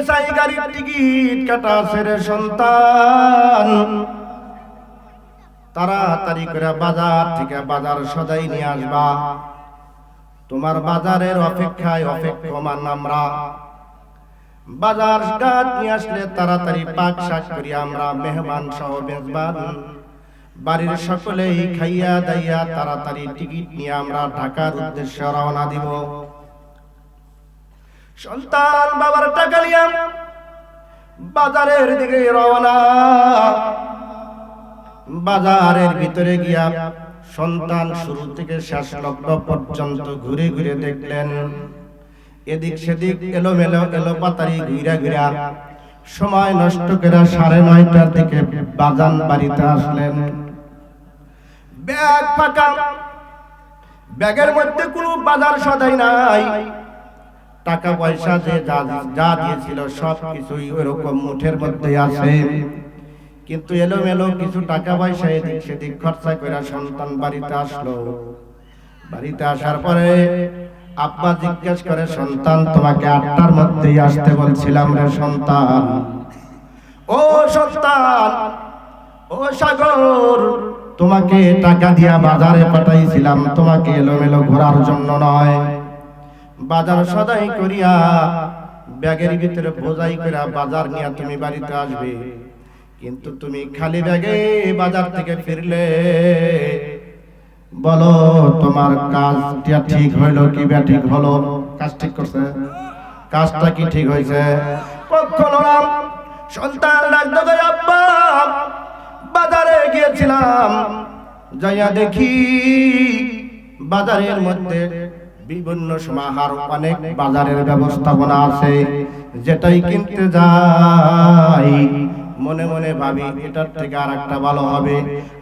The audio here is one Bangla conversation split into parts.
এসাই গাড়ির টিকিট কাটা সন্তান। তাড়াতাড়ি করে বাজার থেকে বাজার সদাই নিয়ে আসবা। তোমার বাজারের অপেক্ষায় অপেক্ষমান আমরা। বাজার ঘাট নিয়ে আসলে তাড়াতাড়ি পাক শাক করি আমরা, মেহমান সহ মেজবান। বাড়ির সকলেই খাইয়া দাইয়া তাড়াতাড়ি টিকিট নিয়ে আমরা ঢাকার উদ্দেশ্যে রওনা দিব। সন্তান বাবার টাকা নিয়ে বাজারের দিকে রওনা। বাজারের ভিতরে গিয়া সন্তান শুরু থেকে শেষ লগ্ন পর্যন্ত ঘুরে ঘুরে দেখলেন। এদিক সেদিক এলোমেলো এলো পাতারি ঘুরা ঘুরা সময় নষ্ট করে সাড়ে নয়টার দিকে বাজান বাড়িতে আসলেন। ব্যাগ ফাঁকা। ব্যাগের মধ্যে কোনো বাজার সদাই নাই। টাকা পয়সা যে যা দিয়েছিল সব কিছুই ওরকম মুঠের মধ্যে আছে। কিন্তু এলোমেলো কিছু টাকা পয়সা এদিক সেদিক খরচা করে সন্তান বাড়িতে আসলো। বাড়িতে আসার পরে আব্বা জিজ্ঞেস করে, সন্তান, তোমাকে আটটার মধ্যেই আসতে বলছিলাম রে সন্তান। ও সন্তান, ও সাগর, তোমাকে টাকা দিয়া বাজারে পাঠাইছিলাম। তোমাকে এলোমেলো ঘোরার জন্য নয়। বাজার সদাই করিয়া ব্যাগের ভিতরে বোঝাই করিয়া বাজার নিয়ে তুমি বাড়িতে আসবে। কিন্তু তুমি খালি ব্যাগে বাজার থেকে ফিরলে, বলো, তোমার কাজটা ঠিক হইল কি বা ঠিক হলো? কাজ ঠিক করছে। কাজটা কি ঠিক হয়েছে সন্তান বাজারে গিয়েছিলাম। যাইয়া দেখি বাজারের মধ্যে বিভিন্ন সময় সমাহার অনেক বাজারের ব্যবস্থাপনা আছে। যেটাই কিনতে যাই, মনে মনে ভাবি এটার থেকে আর একটা ভালো হবে।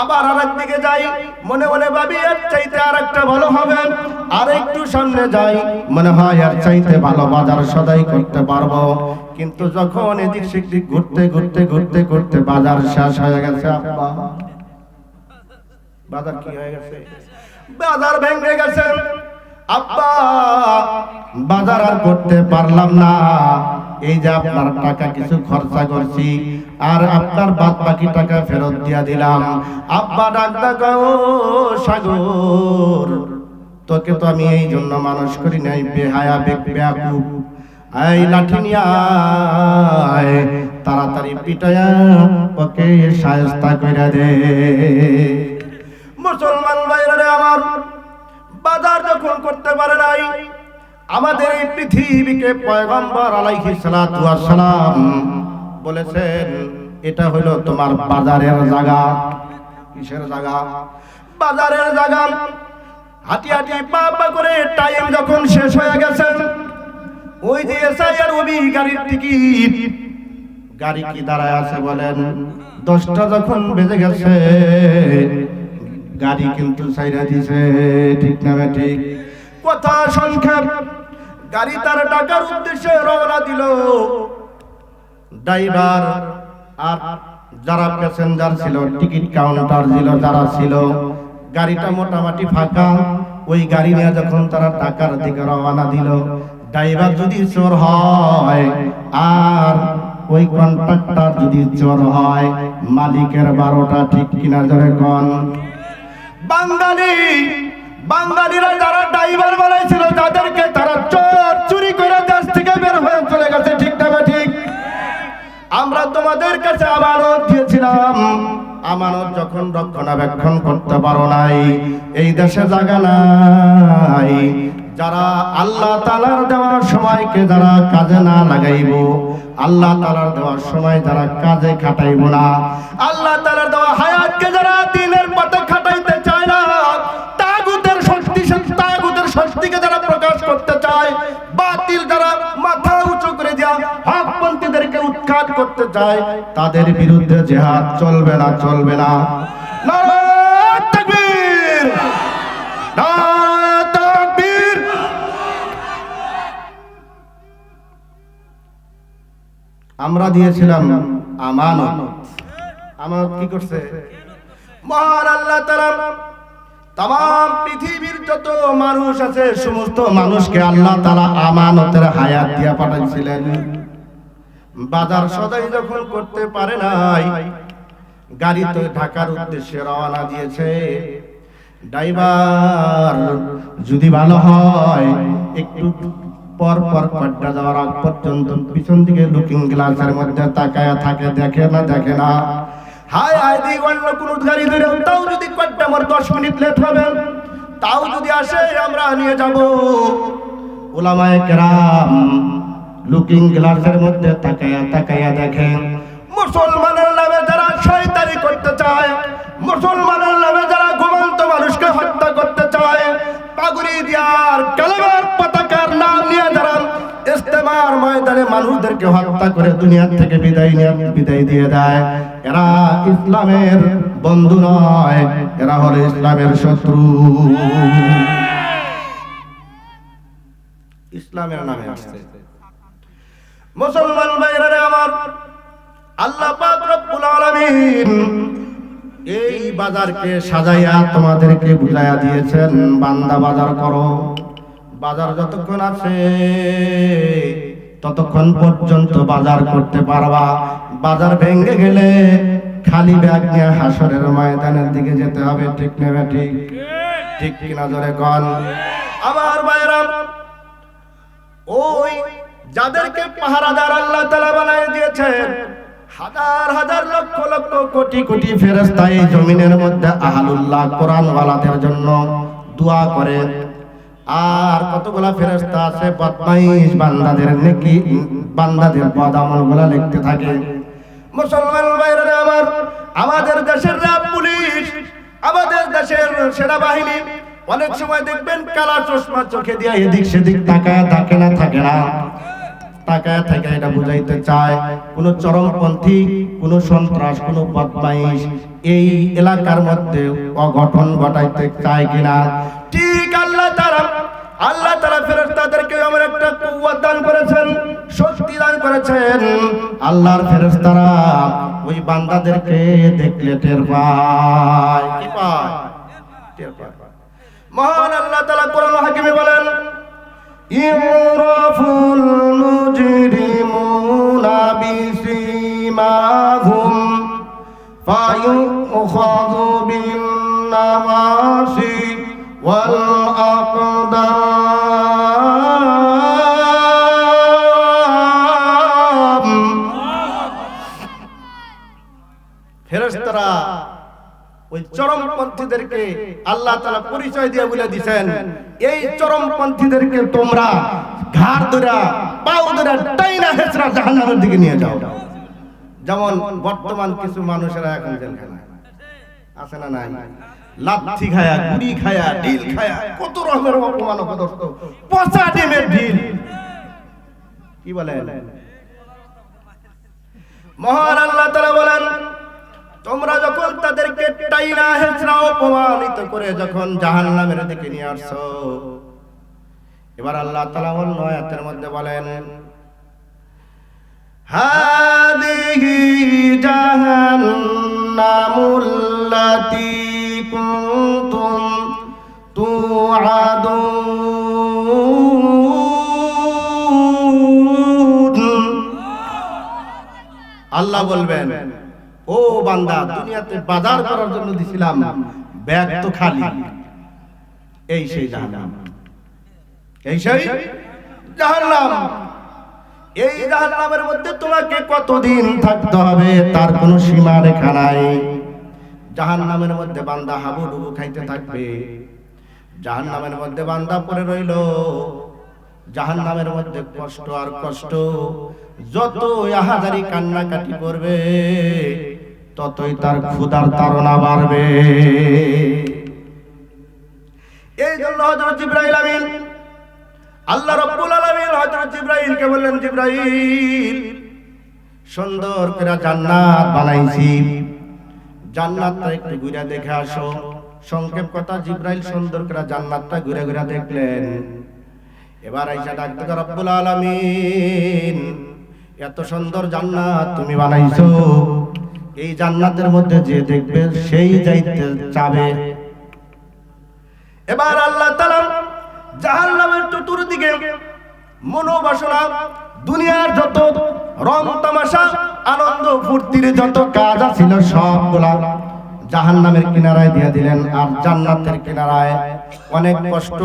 আবার আর দিকে যাই, মনে মনে ভাবি এর চাইতে আর একটা ভালো হবে। আর একটু সামনে যাই, মনে হয় আর চাইতে ভালো বাজার সদাই করতে পারব। কিন্তু যখন এদিক সেদিক ঘুরতে ঘুরতে ঘুরতে ঘুরতে বাজার শেষ হয়ে গেছে, আব্বা। বাজার কি হয়ে গেছে? বাজার ভেঙে গেছে। আব্বা, বাজার আর করতে পারলাম না। এই যে আপনার টাকা কিছু খরচা করছি, আর আপনার বাদ বাকি টাকা ফেরত দিয়া দিলাম। আব্বা সাগর, তোকে তো আমি এই জন্য মানুষ করি নাই, বেহায়া, বেকুব। এই লাঠি নিয়ে তাড়াতাড়ি পিটায়া ওকে সায়স্তা করে দে। মুসলমান আমার বাজার যখন করতে পারে নাই, আমাদের এই পৃথিবীকে পয়গম্বর আলাইহিস সালাতু সালাম বলেছেন, এটা হলো তোমার বাজারের জায়গা। কিসের জায়গা? বাজারের জায়গা। হাঁটি হাঁটি পা পা করে টাইম যখন শেষ হয়ে গেছে, ওই যে এসআই আর ওবি গাড়ির টিকিট, গাড়ি কি দাঁড়ায় আছে বলেন? দশটা যখন বেজে গেছে গাড়ি কিন্তু সাইরা দিছে, ঠিক না ঠিক? কথা সংখ্যার গাড়ি তার টাকার উদ্দেশ্যে রওনা দিল। ড্রাইভার আর যারা প্যাসেঞ্জার ছিল, টিকিট কাউন্টার ছিল, যারা ছিল, গাড়িটা মোটামুটি ফাঁকা। ওই গাড়ি নিয়ে যখন তারা টাকার দিকে রওনা দিল, ড্রাইভার যদি চোর হয়, আর ওই কন্ট্রাক্টর যদি চোর হয়, মালিকের বারোটা ঠিক কিনা ধরে কন। বাঙালি, বাঙালিরা যারা ড্রাইভার বানাইছিল, তাদেরকে তারা চোর চুরি করে দেশ থেকে বের হয়ে চলে গেছে, ঠিক না ঠিক? আমরা তোমাদের কাছে আমানত দিয়েছিলাম। আমানত যখন রক্ষণাবেক্ষণ করতে পারো নাই, এই দেশে জায়গা নাই। যারা আল্লাহ তালার দেওয়ার সময়কে যারা কাজে না লাগাইব, আল্লাহ তালার দেওয়ার সময় যারা কাজে খাটাইব না, আল্লাহ তালার দেওয়া হায়াতকে যারা চায় তাদের বিরুদ্ধে জেহাদ চলবে না চলবে না। আমরা দিয়েছিলাম আমানত। আমানত কি করছে? মহান আল্লাহ তাআলা তাম, পৃথিবীর যত মানুষ আছে, সমস্ত মানুষকে আল্লাহ তাআলা আমানতের হায়াত দিয়া পাঠাইছিলেন। বাজার সদাই যখন করতে পারে নাই। গাড়ি তো ঢাকার উদ্দেশ্যে রওনা দিয়েছে। ড্রাইভার, যদি ভালো হয়, একটু পর পর কড্ডা যাওয়ার আগ পর্যন্ত পিছন দিকে লুকিং গ্লাসের মধ্যে তাকায়া থাকে, দেখে না দেখে না। হায় হায় দিক অন্য কোন গাড়ি ধরে, তাও যদি কড্ডা আমার দশ মিনিট লেট হবে, তাও যদি আসে, আমরা নিয়ে যাব। ওলামায়ে কেরাম লুকিং গ্লাসের মধ্যে তাকায়া তাকায়া দেখেন, মুসলমানের নামে যারা শয়তানি করতে চায়, মুসলমানের নামে যারা ঘুমন্ত মানুষকে হত্যা করতে চায়, পাগুড়ি দিয়ার কালেমার পতাকার নাম নিয়ে যারা ইস্তেমার ময়দানে মানুষদেরকে হত্যা করে দুনিয়া থেকে বিদায় নিয়ে, বিদায় দিয়ে দেয়। এরা ইসলামের বন্ধু নয়, এরা হলো ইসলামের শত্রু। ইসলামের নামে আসছে। মুসলমান ভাইরা আমার, আল্লাহ পাক রব্বুল আলামিন এই বাজারকে সাজাইয়া তোমাদেরকে বুঝাইয়া দিয়েছেন, বান্দা বাজার করো। বাজার যতক্ষণ আছে, ততক্ষণ পর্যন্ত বাজার করতে পারবা। বাজার ভেঙে গেলে খালি ব্যাগ নিয়ে হাসরের ময়দানের দিকে যেতে হবে, ঠিক নেবে ঠিক? ঠিক কিনা ধরে কন? আমার বাইরাম ওই যাদেরকে পাহারাদার আল্লাহ তালা বানায় দিয়েছেন, হাজার হাজার লক্ষ লক্ষ কোটি কোটি জমিনের মধ্যে জন্য দোয়া আর কতগুলা আছে বান্দাদের বান্দাদের আমলগুলা লিখতে থাকে। মুসলমান আমার, আমাদের দেশের পুলিশ, আমাদের দেশের সেনাবাহিনী, অনেক সময় দেখবেন কালা চশমা চোখে দিয়ে এদিক সেদিক তাকায়, থাকে না থাকে না। তাকায় থাকে এটা বুঝাইতে চায়, কোন চরমপন্থী, কোন সন্ত্রাস, কোন বদমাইশ এই এলাকার মধ্যে অঘটন ঘটাইতে চায় কিনা। ঠিক আল্লাহ তারা আল্লাহ তারা ফেরেশতাদেরকে এমন একটা কুওয়াত দান করেছেন, শক্তি দান করেছেন। আল্লাহর ফেরেশতারা ওই বান্দাদেরকে দেখলে টের পায়। কি পায়? টের পায়। মহান আল্লাহ তাআলা নাওয়াসি ওয়াল আকদাম ফেরেশতারা ওই চরমপন্থীদেরকে আল্লাহ তাআলা পরিচয় দিয়ে বলে দিবেন এই চরমপন্থীদেরকে তোমরা ঘাড় ধরা, পাও ধরা টাইনা হেচড়া জাহান্নামের দিকে নিয়ে যাও। যেমন বর্তমান কিছু মানুষেরা এখন জেলখানায়। আছে না নাই? লাথি খায়া গুড়ি খায়া ঢিল খায়া। কত রকমের অপমান অপদস্থ। পচা ডিমের ঢিল। কি বলেন মহান আল্লাহ তাআলা বলেন তোমরা যখন তাদেরকে টাইনা হেচড়া অপমানিত করে যখন জাহান্নামের দিকে নিয়ে আসছো এবার আল্লাহ তাআলা অন্য আয়াতের মধ্যে বলেন হাদিহি জাহান্নামুল্লাতী কুনতুম তুআদুন আল্লাহ বলবেন, ও বান্দা, দুনিয়াতে বাজার করার জন্য দিছিলাম, ব্যাগ তো খালি। এই সেই জাহান্নাম। এই সেই জাহান্নাম। এই জাহান্নামের মধ্যে তোমাকে কতদিন থাকতে হবে, তার কোনো সীমা রেখা নাই। জাহান্নামের মধ্যে বান্দা হাবুডুবু খাইতে থাকবে। জাহান নামের মধ্যে বান্দা পড়ে রইল। জাহান নামের মধ্যে কষ্ট আর কষ্ট যত আহাজারি কান্নাকাটি করবে, ততই তার ক্ষুধার তাড়না বাড়বে। এই জন্য হযরত জিবরাইল আমিন, আল্লাহ রাব্বুল আলামিন হযরত জিবরাইলকে বললেন, জিবরাইল, সুন্দর করে জান্নাত বানাইছি। জান্নাতটা একটু ঘুরে দেখে আসো। সংক্ষেপ কথা, জিব্রাইল সুন্দর জান্নাতটা ঘুরে ঘুরে দেখলেন। এবার আইসা ডাকতে রব্বুল আলামিন, এত সুন্দর জান্নাত তুমি বানাইছো। এই জান্নাতের মধ্যে যে দেখবে সেই যাইতে চাবে। এবার আল্লাহ তাআলা জাহান্নামের চতুর্দিকে মনোবাসনা দুনিয়ার যত রং তামাশা, আনন্দ ফুর্তির যত কাজ ছিল সবগুলা জাহান নামের কিনারায় দিয়ে দিলেন আর জান্নাতের কিনারায় অনেক কষ্ট,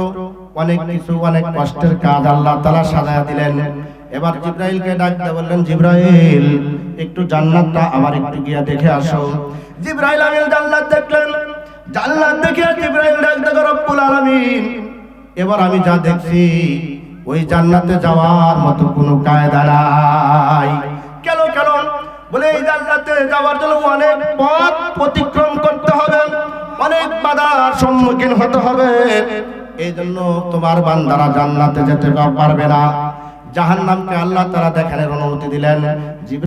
অনেক কিছু, অনেক কষ্টের কাজ আল্লাহ তালা সাজায় দিলেন। এবার জিব্রাইলকে ডাকতে বললেন, জিব্রাইল, একটু জান্নাতটা আমার একটু গিয়া দেখে আসো। জিব্রাইল আমিন জান্নাত দেখলেন। জান্নাত দেখে জিব্রাইল ডাকতে রব্বুল আলামিন, এবার আমি যা দেখছি ওই জান্নাতে যাওয়ার মতো কোনো কায়দা নাই। কেন কেন? বলে এই জান্নাতে যাওয়ার জন্য অনেক পথ অতিক্রম করতে হবে অনেক বাধার সম্মুখীন হতে হবে। এই জন্য তোমার বান্দারা জান্নাতে যেতে পারবে না। জাহান্নামকে আল্লাহ তারা দেখানোর অনুমতি দিলেন।